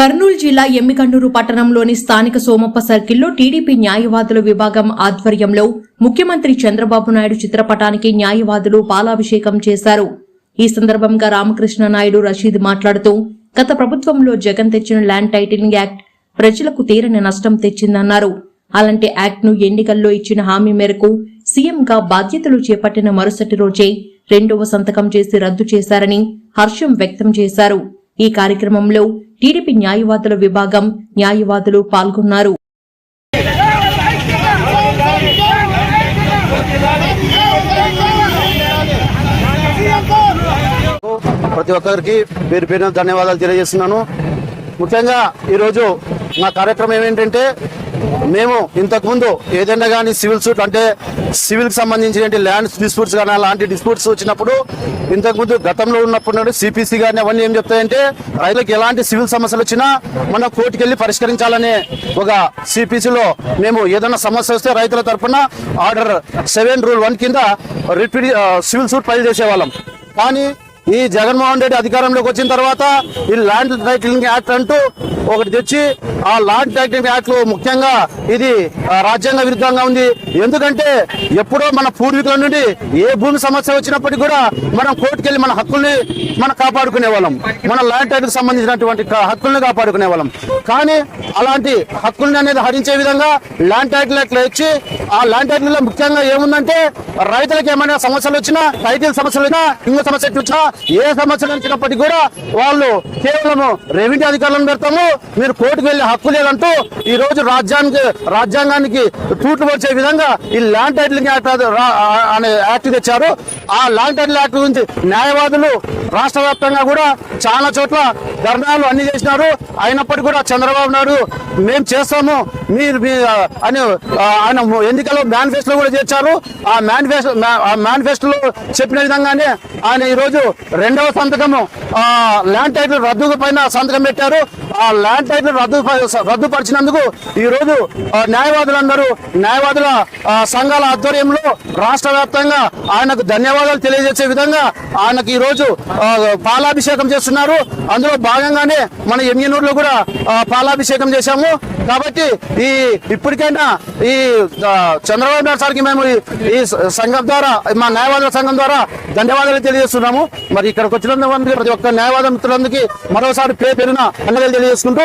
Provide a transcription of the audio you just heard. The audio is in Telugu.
కర్నూలు జిల్లా ఎమ్మికండూరు పట్టణంలోని స్థానిక సోమప్ప సర్కిల్లో టీడీపీ న్యాయవాదుల విభాగం ఆధ్వర్యంలో ముఖ్యమంత్రి చంద్రబాబు నాయుడు చిత్రపటానికి న్యాయవాదులు పాలాభిషేకం చేశారు. ఈ సందర్భంగా రామకృష్ణ నాయుడు రషీద్ మాట్లాడుతూ గత ప్రభుత్వంలో జగన్ తెచ్చిన ల్యాండ్ టైటిలింగ్ యాక్ట్ ప్రజలకు తీరని నష్టం తెచ్చిందన్నారు. అలాంటి యాక్ట్ను ఎన్నికల్లో ఇచ్చిన హామీ మేరకు సీఎంగా బాధ్యతలు చేపట్టిన మరుసటి రోజే రెండవ సంతకం చేసి రద్దు చేశారని హర్షం వ్యక్తం చేశారు. ఈ కార్యక్రమంలో టీడీపీ న్యాయవాదుల విభాగం న్యాయవాదులు పాల్గొన్నారు. ప్రతి ఒక్కరికి పేరు పేరున ధన్యవాదాలు తెలియజేస్తున్నాను. ముఖ్యంగా ఈరోజు నా కార్యక్రమం ఏమిటంటే మేము ఇంతకుముందు ఏదైనా కానీ సివిల్ సూట్ అంటే సివిల్కి సంబంధించిన ల్యాండ్ డిస్ప్యూట్స్ కానీ అలాంటి డిస్ప్యూట్స్ వచ్చినప్పుడు ఇంతకుముందు గతంలో ఉన్నప్పుడు సిపిసి కానీ అవన్నీ ఏం చెప్తాయంటే రైతులకు ఎలాంటి సివిల్ సమస్యలు వచ్చినా మనం కోర్టుకు వెళ్ళి పరిష్కరించాలనే ఒక సిపిసిలో మేము ఏదైనా సమస్య వస్తే రైతుల తరఫున ఆర్డర్ సెవెన్ రూల్ వన్ కింద రిపీట్ సివిల్ సూట్ ఫైల్ చేసేవాళ్ళం. కానీ ఈ జగన్మోహన్ రెడ్డి అధికారంలోకి వచ్చిన తర్వాత ఈ ల్యాండ్ టైటిలింగ్ యాక్ట్ అంటూ ఒకటి తెచ్చి ఆ లార్డ్ టైటిలింగ్ యాక్ట్లో ముఖ్యంగా ఇది రాజ్యాంగ విరుద్ధంగా ఉంది. ఎందుకంటే ఎప్పుడో మన పూర్వీకుల నుండి ఏ భూమి సమస్య వచ్చినప్పటికీ కూడా మనం కోర్టుకెళ్ళి మన హక్కుల్ని మనం కాపాడుకునే వాళ్ళం. మన ల్యాండ్ టైటిల్ సంబంధించినటువంటి హక్కుల్ని కాపాడుకునే వాళ్ళం. కానీ అలాంటి హక్కుల్ని అనేది హరించే విధంగా ల్యాండ్ టైటిల్ అట్లా ఇచ్చి ఆ ల్యాండ్ టైటిల్ ముఖ్యంగా ఏముందంటే రైతులకు ఏమైనా సమస్యలు వచ్చినా టైటిల్ సమస్యలు వచ్చినా ఇంకో సమస్య వచ్చినా ఏ సమస్యలు వచ్చినప్పటికీ కూడా వాళ్ళు కేవలం రెవెన్యూ అధికారులను పెడతాము. మీరు కోర్టుకు వెళ్ళి హక్కు లేదంటూ ఈ రోజు రాజ్యాంగ రాజ్యాంగానికి తూట్లు వచ్చే విధంగా ఈ ల్యాండ్ టైటిలింగ్ యాక్ట్ అనే యాక్ట్ తెచ్చారు. ఆ ల్యాండ్ టైటిల్ యాక్ట్ గురించి న్యాయవాదులు రాష్ట్ర వ్యాప్తంగా కూడా చాలా చోట్ల ధర్నాలు అన్ని చేసినారు. అయినప్పటికీ కూడా చంద్రబాబు నాయుడు మేము చేస్తాము. మీరు మీ అని ఆయన ఎన్నికల్లో మేనిఫెస్టో కూడా చేర్చారు. ఆ మేనిఫెస్టో ఆ మేనిఫెస్టోలో చెప్పిన విధంగానే ఆయన ఈ రోజు రెండవ సంతకము ఆ ల్యాండ్ టైటిల్ రద్దు పైన సంతకం పెట్టారు. ఆ ల్యాండ్ టైటిల్ రద్దు రద్దుపరిచినందుకు ఈరోజు న్యాయవాదులందరూ న్యాయవాదుల సంఘాల ఆధ్వర్యంలో రాష్ట్ర వ్యాప్తంగా ఆయనకు ధన్యవాదాలు తెలియజేసే విధంగా ఆయనకు ఈ రోజు పాలాభిషేకం చేస్తున్నారు. అందులో భాగంగానే మన ఎమ్మెనూరులో కూడా పాలాభిషేకం చేశాము. కాబట్టి ఈ ఇప్పటికైనా ఈ చంద్రబాబు నాయుడు సార్కి మేము ఈ- సంఘం ద్వారా మా న్యాయవాదుల సంఘం ద్వారా ధన్యవాదాలు తెలియజేస్తున్నాము. మరి ఇక్కడికి వచ్చినందుకు ప్రతి ఒక్క న్యాయవాద మిత్రులందరికీ మరోసారి పే పెరిగిన అన్నదలు తెలియజేసుకుంటూ